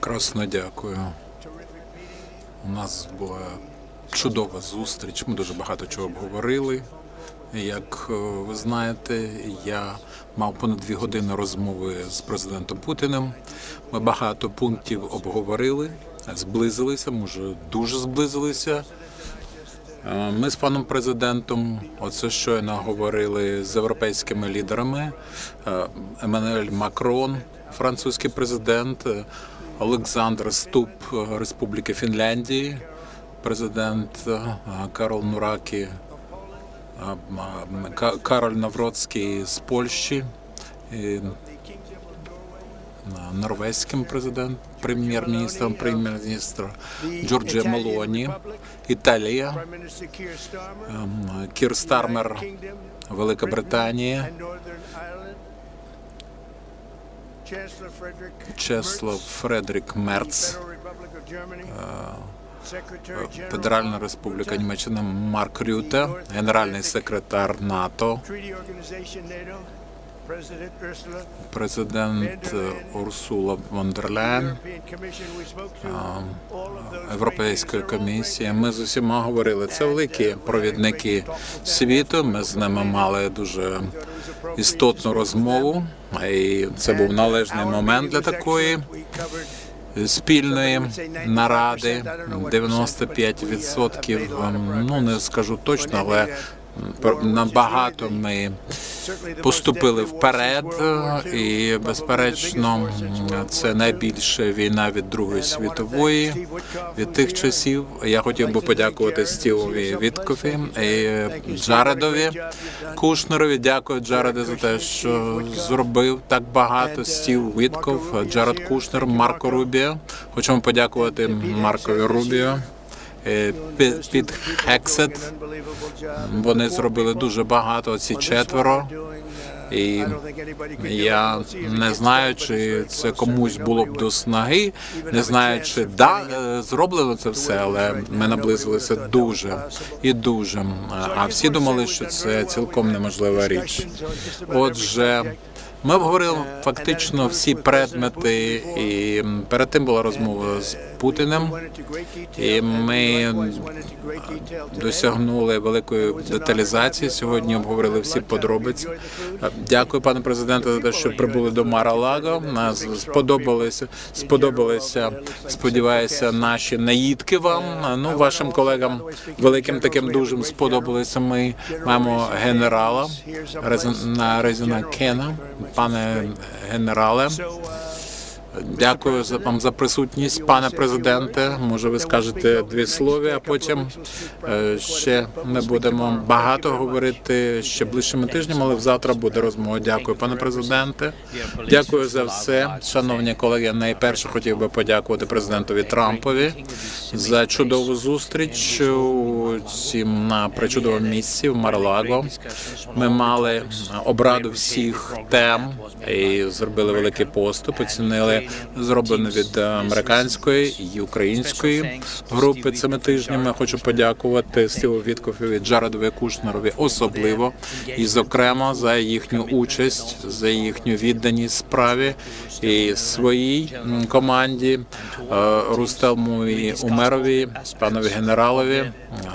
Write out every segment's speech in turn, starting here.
Красно дякую. У нас була чудова зустріч. Ми дуже багато чого обговорили. Як е, ви знаєте, я мав понад дві години розмови з президентом Путіним. Ми багато пунктів обговорили, зблизилися, може дуже зблизилися. Е, Ми з паном президентом, оце щойно говорили з європейськими лідерами. Е, Еммануель Макрон, французький президент, е, Олександр Ступ е, Республіки Фінляндії, президент е, Карол Нуракі, Кароль Навроцький з Польщі. і Норвезьким президент, прем'єр-міністром, прем'єр-міністр Джорджія Мелоні, Італія, ем, Кір Стармер, Велика Британія, Чеслав Фредрік Мерц, Федеральна Республіка Німеччина Марк Рюте, генеральний секретар НАТО, президент Урсула фон дер Ляєн, Європейської комісії. Ми з усіма говорили. Це великі провідники світу. Ми з ними мали дуже істотну розмову, і це був належний момент для такої спільної наради. 95%, ем, ну не скажу точно, але набагато ми поступили вперед, і безперечно, це найбільша війна від Другої світової від тих часів. Я хотів би подякувати Стівові Віткофі і Джаредові Кушнерові. Дякую Джареде за те, що зробив так багато. Стів Вітков, Джаред Кушнер, Марко Рубіо. Хочемо подякувати Маркові Рубіо. Е, Пі- Піт Хексет. Вони зробили дуже багато. Ці четверо. І я не знаю, чи це комусь було б до снаги. Не знаю, чи да е, зроблено це все, але ми наблизилися дуже і дуже. А всі думали, що це цілком неможлива річ. Отже, ми обговорили фактично всі предмети, і перед тим була розмова з Путіним. І ми досягнули великої деталізації. Сьогодні обговорили всі подробиці. Дякую, пане президенте, за те, що прибули до Мара-Лаго. Нас сподобалися, сподобалися. Сподіваюся, наші наїдки вам. Ну, вашим колегам великим таким дуже сподобалися. Ми маємо генерала Резен- Резіна Кена, пане генерале. Дякую за вам за присутність, пане президенте. Може, ви скажете дві слова, а потім е, ще ми будемо багато говорити ще ближчими тижнями, але завтра буде розмова. Дякую, пане президенте. Дякую за все, шановні колеги. Найперше хотів би подякувати президентові Трампові за чудову зустріч у цім на причудовому місці в Марлаго. Ми мали обраду всіх тем і зробили великий поступ. Оцінили зроблено від американської і української групи цими тижнями. Хочу подякувати Стіву Віткофі, Джаредові Кушнерові особливо і, зокрема, за їхню участь, за їхню відданість справі і своїй команді е, Рустелму і Умерові, панові генералові е,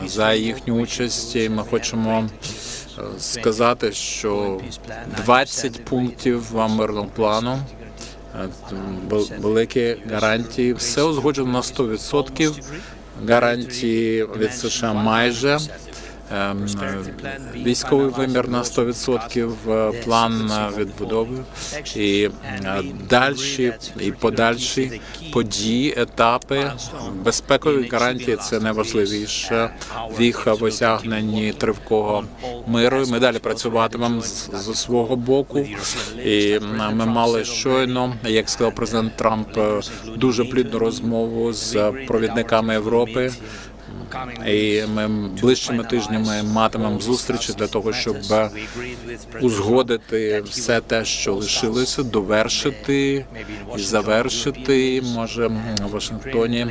за їхню участь. І Ми хочемо е, сказати, що 20 пунктів вам мирного плану. Великі гарантії. Все узгоджено на 100%. Гарантії від США майже. Ем, Військовий вимір на 100%, е, план відбудови і е, дальші і подальші події, етапи, безпекові гарантії це найважливіше в осягненні тривкого миру. Ми далі працюватимемо з, свого боку. І ми мали щойно, як сказав президент Трамп, е, дуже плідну розмову з провідниками Європи. І ми ближчими тижнями матимемо зустрічі для того, щоб узгодити все те, що лишилося, довершити і завершити. Може, в Вашингтоні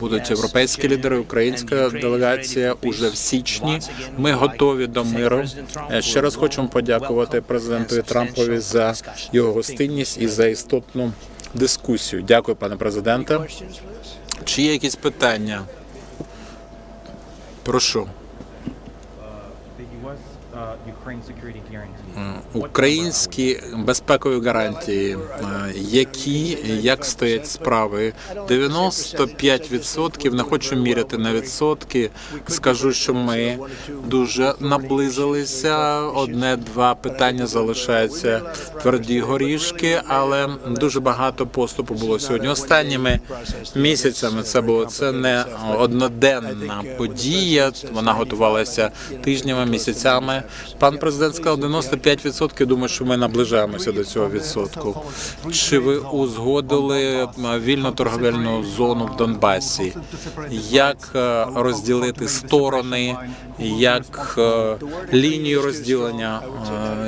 будуть європейські лідери, українська делегація уже в січні. Ми готові до миру. Ще раз хочемо подякувати президентові Трампові за його гостинність і за істотну дискусію. Дякую, пане президенте. Чи є якісь питання? Прошу. Українські безпекові гарантії, е, які як стоять справи, 95% не хочу міряти на відсотки. Скажу, що ми дуже наблизилися. Одне-два питання залишаються тверді горішки, але дуже багато поступу було сьогодні. Останніми місяцями це було це не одноденна подія. Вона готувалася тижнями, місяцями. Пан президент сказав 95%. Думаю, що ми наближаємося до цього відсотку. Чи ви узгодили е, вільно торговельну зону в Донбасі? Як е, розділити сторони? Як е, лінію розділення?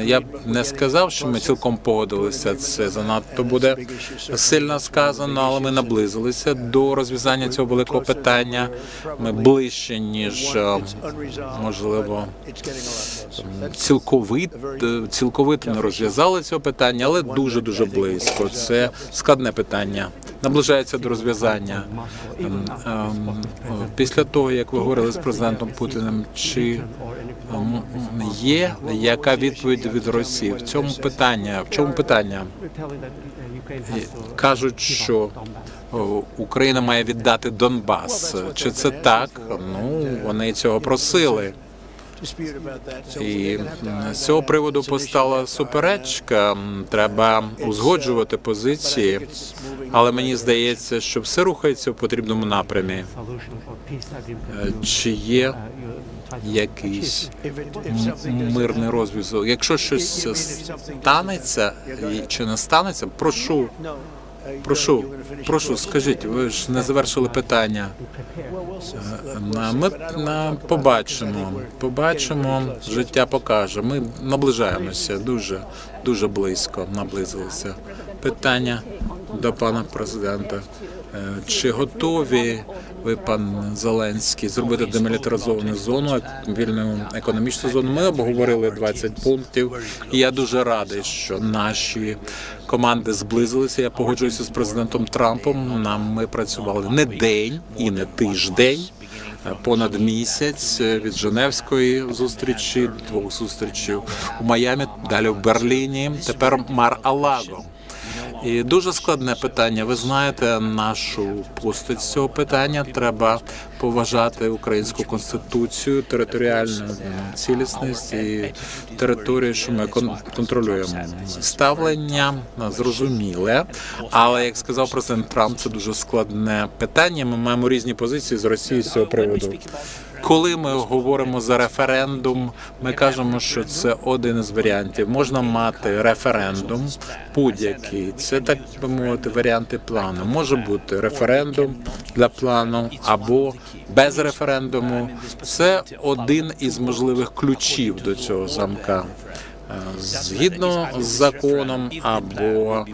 Я б не сказав, що ми цілком погодилися. Це занадто буде сильно сказано, але ми наблизилися до розв'язання цього великого питання. Ми ближче ніж можливо цілковит, цілковито не розв'язали цього питання, але дуже дуже близько. Це складне питання. Наближається до розв'язання. Ем, ем, Після того, як ви говорили з президентом Путіним, чи ем, є яка відповідь від Росії в цьому питання? В чому питання? Кажуть, що Україна має віддати Донбас. Чи це так? Ну вони цього просили. І з цього приводу постала суперечка. Треба узгоджувати позиції, але мені здається, що все рухається в потрібному напрямі. Е, Чи є якийсь мирний розв'язок? Якщо щось станеться чи не станеться, прошу, прошу, прошу, скажіть, ви ж не завершили питання. Е, Ми побачимо, побачимо, життя покаже. Ми наближаємося дуже, дуже близько наблизилися. Питання до пана президента. Е, Чи готові ви, пан Зеленський, зробити демілітаризовану зону, вільну економічну зону? Ми обговорили 20 пунктів, і я дуже радий, що наші команди зблизилися. Я погоджуюся з президентом Трампом. Нам ми працювали не день і не тиждень. Понад місяць від Женевської зустрічі, двох зустрічей у Майамі, далі в Берліні. Тепер Мар-Алаго. І дуже складне питання. Ви знаєте нашу постать з цього питання. Треба поважати українську конституцію, територіальну цілісність і територію, що ми кон- контролюємо. Ставлення зрозуміле, але як сказав президент Трамп, це дуже складне питання. Ми маємо різні позиції з Росії з цього приводу. Коли ми говоримо за референдум, ми кажемо, що це один із варіантів. Можна мати референдум будь-який. Це так би мовити, варіанти плану. Може бути референдум для плану або без референдуму. Це один із можливих ключів до цього замка. Е, Згідно з законом або е,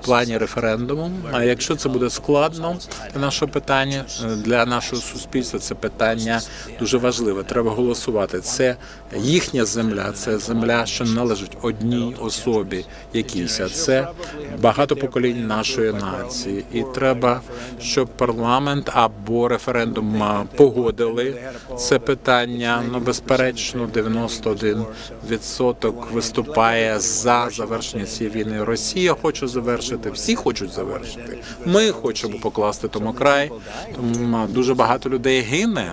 в плані референдуму. А якщо це буде складно нашого питання е, для нашого суспільства, це питання дуже важливе. Треба голосувати. Це їхня земля, це земля, що належить одній особі, якійсь. А це багато поколінь нашої нації, і треба, щоб парламент або референдум погодили це питання. Ну безперечно, 91% виступає за завершення цієї війни. Росія хоче завершити, всі хочуть завершити. Ми хочемо покласти тому край. Тому дуже багато людей гине.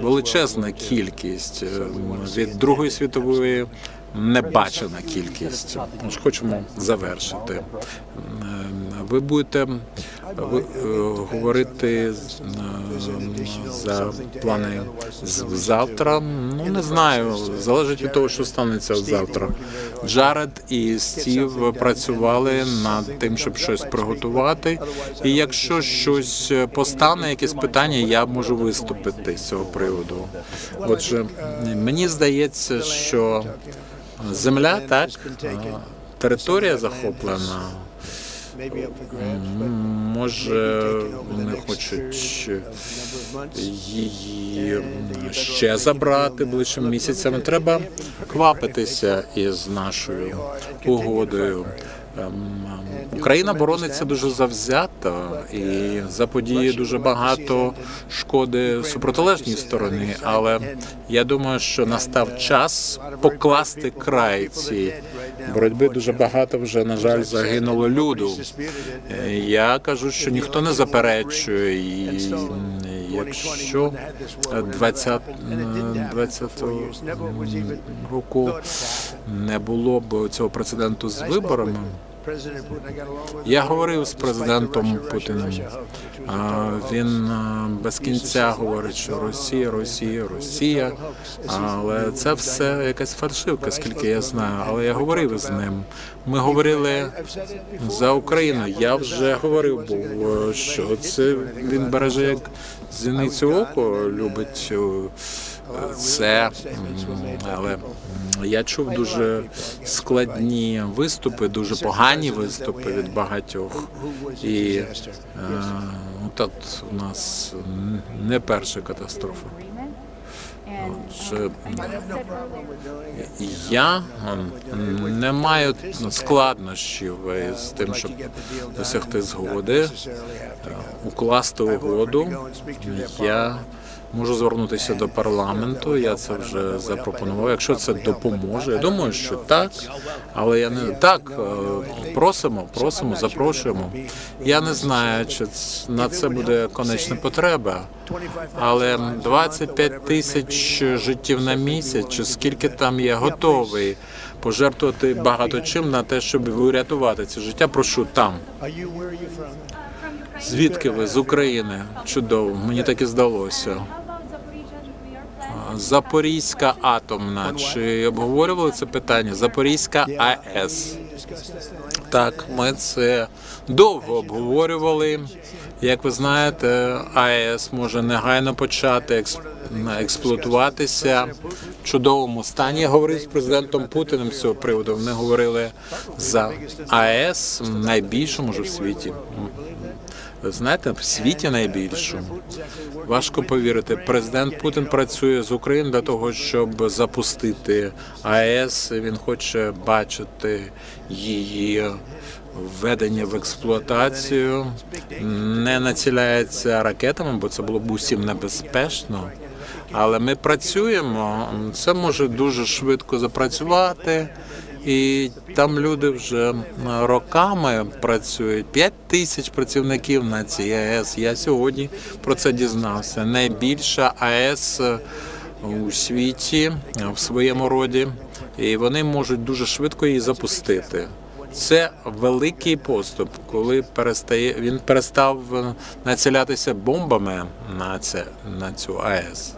Величезна кількість е, від Другої світової небачена кількість. Ми ж хочемо завершити. Е, Ви будете ви, е, говорити е, за плани завтра. Ну не знаю, залежить від того, що станеться завтра. Джаред і Стів працювали над тим, щоб щось приготувати. І якщо щось постане, якесь питання, я можу виступити з цього приводу. Отже, мені здається, що земля так, е, територія захоплена. Може вони хочуть її ще забрати ближчим місяцями. Треба квапитися із нашою угодою. Ем, Україна бороться дуже завзято і заподіє дуже багато шкоди супротилежній стороні. Але я думаю, що настав час покласти край цій боротьби. Дуже багато вже на жаль загинуло люду. Я кажу, що ніхто не заперечує, і якщо 20, 20 року не було б цього прецеденту з виборами. Я говорив з президентом Путіним. Він без кінця говорить, що Росія, Росія, Росія. Але це все якась фальшивка, скільки я знаю. Але я говорив з ним. Ми говорили за Україну. Я вже говорив, був, що це він береже як зіницю око, любить е, це, але я чув дуже складні виступи, дуже погані виступи від багатьох. І е, тут у нас не перша катастрофа. Отже, я не маю складнощів з тим, щоб досягти згоди, е, укласти угоду. Я можу звернутися до парламенту. Я це вже запропонував. Якщо це допоможе, я думаю, що так. Але я не так е, просимо, просимо, запрошуємо. Я не знаю, чи на це буде конечна потреба. Але 25 тисяч життів на місяць, чи скільки там є, готовий пожертвувати багато чим на те, щоб врятувати це життя. Прошу там. Звідки ви з України? Чудово, мені так і здалося. Запорізька атомна. Чи обговорювали це питання? Запорізька АЕС. Так, ми це довго обговорювали. Як ви знаєте, АЕС може негайно почати експлуатуватися в чудовому стані. Я говорив з президентом Путіним з цього приводу. Вони говорили за АЕС найбільшу, може, в світі. Знаєте, в світі найбільшу. Важко повірити. Президент Путін працює з Україною для того, щоб запустити АЕС. Він хоче бачити її введення в експлуатацію. Не націляється ракетами, бо це було б усім небезпечно. Але ми працюємо. Це може дуже швидко запрацювати. І там люди вже роками працюють. П'ять тисяч працівників на цій АЕС. Я сьогодні про це дізнався. Найбільша АЕС у світі в своєму роді, і вони можуть дуже швидко її запустити. Це великий поступ, коли перестає він перестав націлятися бомбами на це на цю АЕС.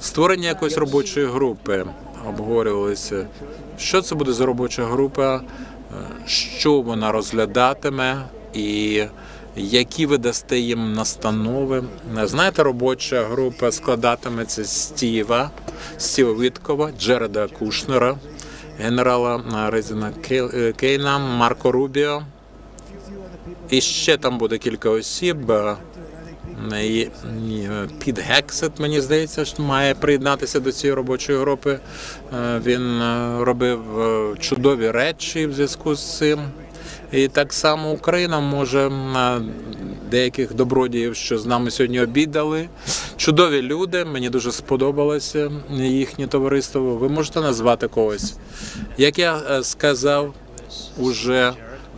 Створення якоїсь робочої групи обговорювалося. Що це буде за робоча група, е, що вона розглядатиме і які ви дасте їм настанови. Е, Знаєте, робоча група складатиметься Стіва, Стіва Виткова, Джереда Кушнера, генерала е, Резіна Кей- Кейна, Марко Рубіо. І ще там буде кілька осіб. Е, Під Гексет, мені здається, що має приєднатися до цієї робочої групи. Е, Він е, робив чудові речі в зв'язку з цим. І так само Україна може деяких добродіїв, що з нами сьогодні обідали. Чудові люди, мені дуже сподобалося їхнє товариство. Ви можете назвати когось. Як я сказав, уже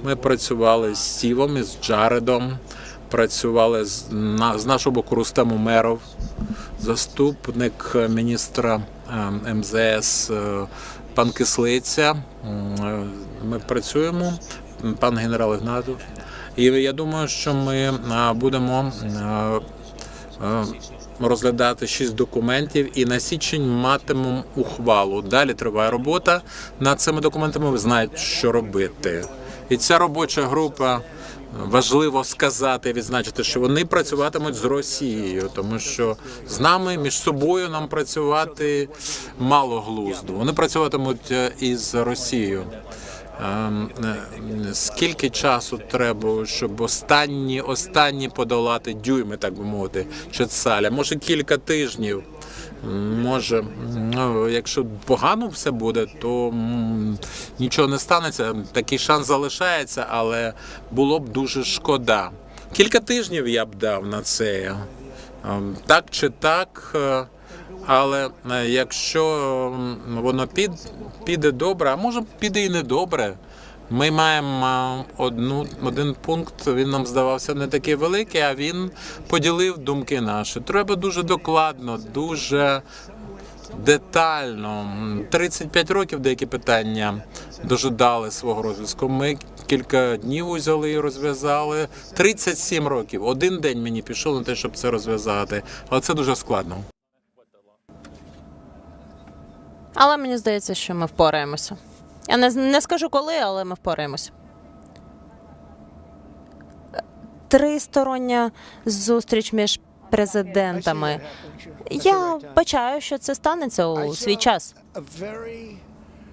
ми працювали з Стівом і з Джаредом працювали з, на, з нашого боку Рустем Умеров, заступник міністра е, МЗС е, пан Кислиця. Е, Ми працюємо, пан генерал Ігнатов. І я думаю, що ми е, будемо розглядати шість документів і на січень матимемо ухвалу. Далі триває робота над цими документами. Ви знаєте, що робити. І ця робоча група важливо сказати, відзначити, що вони працюватимуть з Росією, тому що з нами між собою нам працювати мало глузду. Вони працюватимуть е, із Росією. ем, е, скільки часу треба, щоб останні, останні подолати дюйми, так би мовити, Чецаля? Може кілька тижнів. Може, ну, якщо погано все буде, то нічого не станеться. Такий шанс залишається, але було б дуже шкода. Кілька тижнів я б дав на це. Ем, Так чи так. е, Але е, якщо воно під, піде добре, а може піде і не добре. Ми маємо одну, один пункт, він нам здавався не такий великий, а він поділив думки наші. Треба дуже докладно, дуже детально. М, 35 років деякі питання дожидали свого розв'язку. Ми кілька днів узяли і розв'язали. 37 років. Один день мені пішов на те, щоб це розв'язати. Але це дуже складно. Але мені здається, що ми впораємося. Я не, не скажу коли, але ми впораємось. Тристороння зустріч між президентами. Я бачаю, що це станеться у свій час.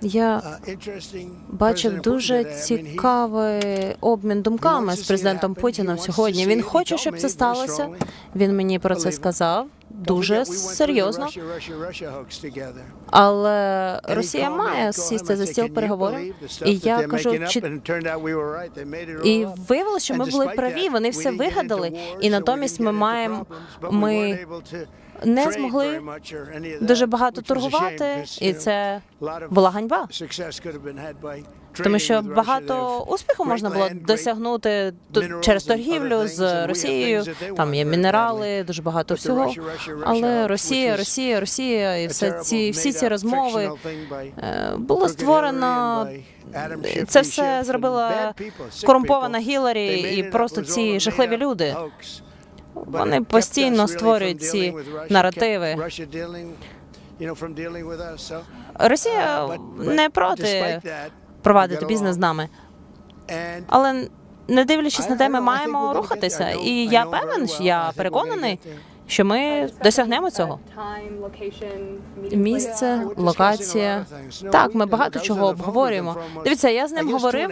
Я бачив дуже цікавий обмін думками з президентом Путіним сьогодні. Він хоче, щоб це сталося. Він мені про це сказав дуже серйозно. Але Росія має сісти за стіл переговорів. І я кажу, чи і виявилося, що ми були праві. Вони все вигадали, і натомість ми маємо ми не змогли дуже багато торгувати, і це була ганьба. Тому що багато успіху можна було досягнути через торгівлю з Росією. Там є мінерали, дуже багато всього. Але Росія, Росія, Росія, і все ці всі ці розмови е, було створено. Це все зробила корумпована Гіларі і просто ці жахливі люди. Вони постійно створюють ці наративи. Росія не проти провадити бізнес з нами, але не дивлячись на те, ми маємо рухатися. І я певен, що я переконаний, що ми досягнемо цього. Місце, локація. Так, ми багато чого обговорюємо. Дивіться, я з ним говорив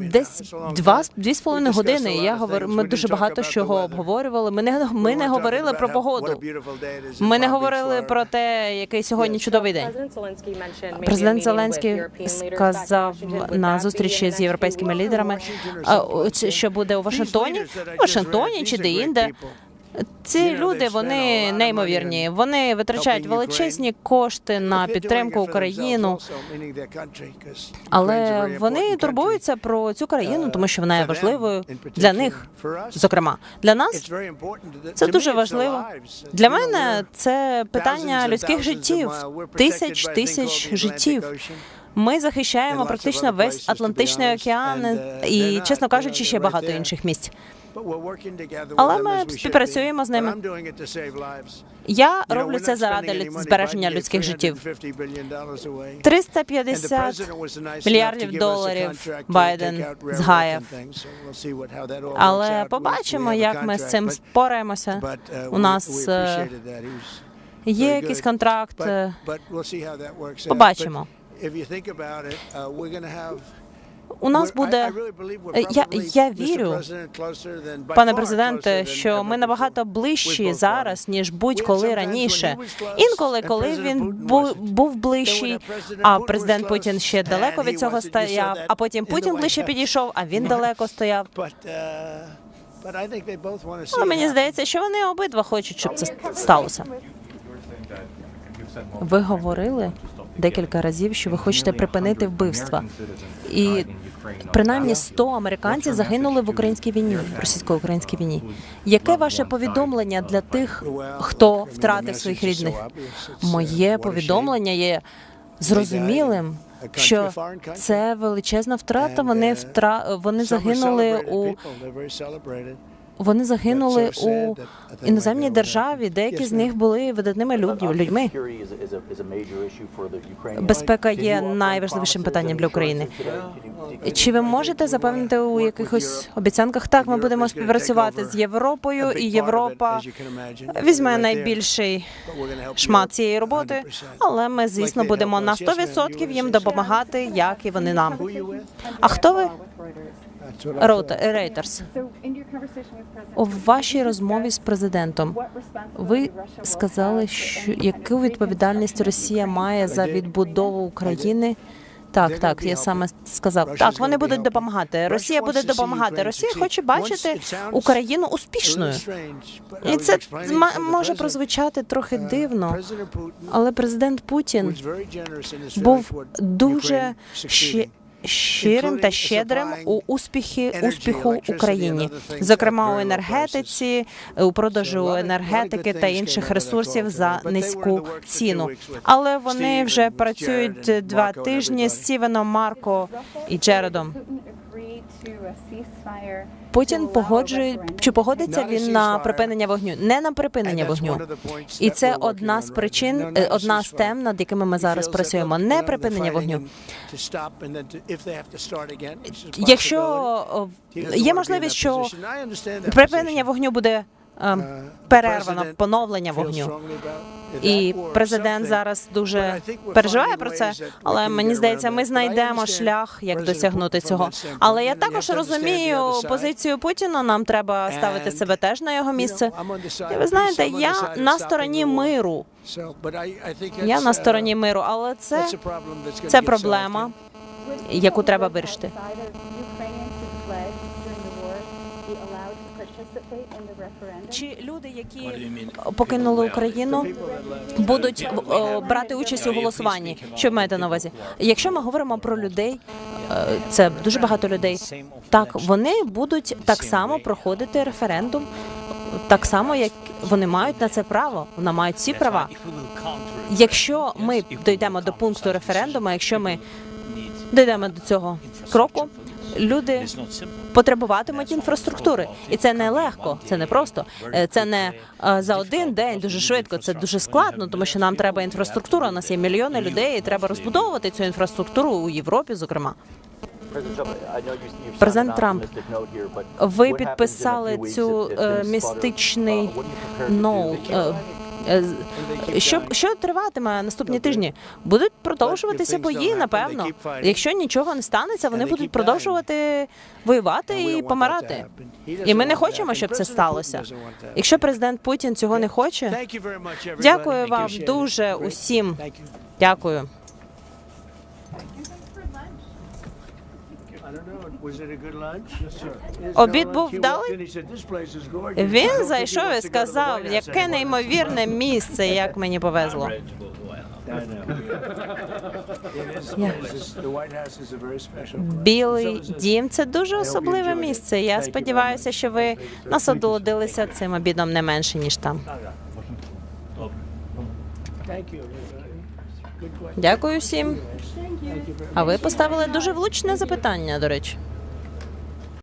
десь два дві з половиною години. Я говорю, ми дуже багато чого обговорювали. Ми не ми не говорили про погоду. Ми не говорили про те, який сьогодні чудовий день. Президент Зеленський сказав на зустрічі з європейськими лідерами, що буде у Вашингтоні, Вашингтоні чи де-інде. Ці люди вони неймовірні. Вони витрачають величезні кошти на підтримку Україну, але вони турбуються про цю країну, тому що вона є важливою для них. Зокрема, для нас це дуже важливо. Для мене це питання людських життів, тисяч тисяч життів. Ми захищаємо практично весь Атлантичний океан і, чесно кажучи, ще багато інших місць. Але ми співпрацюємо з ними. Я роблю це заради збереження людських життів. 350 мільярдів доларів Байден згаяв. Але побачимо, як ми з цим спораємося. У нас е, є якийсь контракт. е, Побачимо. У нас буде Е, я, я вірю, пане президенте, що ми набагато ближчі зараз ніж будь-коли раніше. Інколи, коли він був, був ближчий, а президент Путін ще далеко від цього стояв. А потім Путін ближче підійшов, а він далеко стояв. Але мені здається, що вони обидва хочуть, щоб це сталося. Ви говорили декілька разів, що ви хочете припинити вбивства. І принаймні 100 американців загинули в українській війні, в російсько-українській війні. Яке ваше повідомлення для тих, хто втратив своїх рідних? Моє повідомлення є зрозумілим, що це величезна втрата. Вони втра... вони загинули у Вони загинули у іноземній державі. Деякі з них були видатними людьми. людьми. Безпека є найважливішим питанням для України. Чи ви можете запевнити у якихось обіцянках? Так, ми будемо співпрацювати з Європою, і Європа візьме найбільший шмат цієї роботи, але ми, звісно, будемо на 100% їм допомагати, як і вони нам. А хто ви? Рейтерс. У вашій розмові з президентом ви сказали, що яку відповідальність Росія має за відбудову України. Так, так, я саме сказав. Так, вони будуть допомагати. Росія буде допомагати. Росія хоче бачити Україну успішною. І це може прозвучати трохи дивно, але президент Путін був дуже щи- щирим та щедрим у успіхи успіху Україні, зокрема у енергетиці, у продажу енергетики та інших ресурсів за низьку ціну. Але вони вже працюють два тижні з Стівеном Марко і Джередом. Путін погоджує чи погодиться він на припинення вогню? Не на припинення вогню. І це одна з причин, е, одна з тем, над якими ми зараз працюємо. Не припинення вогню. Якщо є можливість, що припинення вогню буде перервано, поновлення вогню. І президент зараз дуже переживає про це, але мені здається, ми знайдемо шлях, як досягнути цього. Але я також розумію позицію Путіна. Нам треба ставити себе теж на його місце. І ви знаєте, я на стороні миру. Я на стороні миру, але це це проблема, яку треба вирішити. Чи люди, які покинули Україну, будуть брати участь у голосуванні? Що ви маєте на увазі? Якщо ми говоримо про людей, е, це дуже багато людей. Так, вони будуть так само проходити референдум, так само, як вони мають на це право. Вони мають всі права. Якщо ми дійдемо до пункту референдуму, якщо ми дійдемо до цього кроку, люди потребуватимуть інфраструктури, і це не легко, це не просто. Е, Це не е, за один день дуже швидко. Це дуже складно, тому що нам треба інфраструктура. У нас є мільйони людей, і треба розбудовувати цю інфраструктуру у Європі, зокрема. Президент Трамп, Ви підписали цю е, містичний ноут. Е, Що, що триватиме наступні тижні? Будуть продовжуватися бої, напевно. Якщо нічого не станеться, вони будуть продовжувати воювати і помирати. І ми не хочемо, щоб це сталося. Якщо президент Путін цього не хоче, дякую вам дуже усім. Дякую. Обід був вдалий? Він зайшов і сказав, яке неймовірне місце, як мені повезло. Білий дім це дуже особливе місце. Я сподіваюся, що ви насолодилися цим обідом не менше ніж там. Дякую всім. А ви поставили дуже влучне запитання, до речі.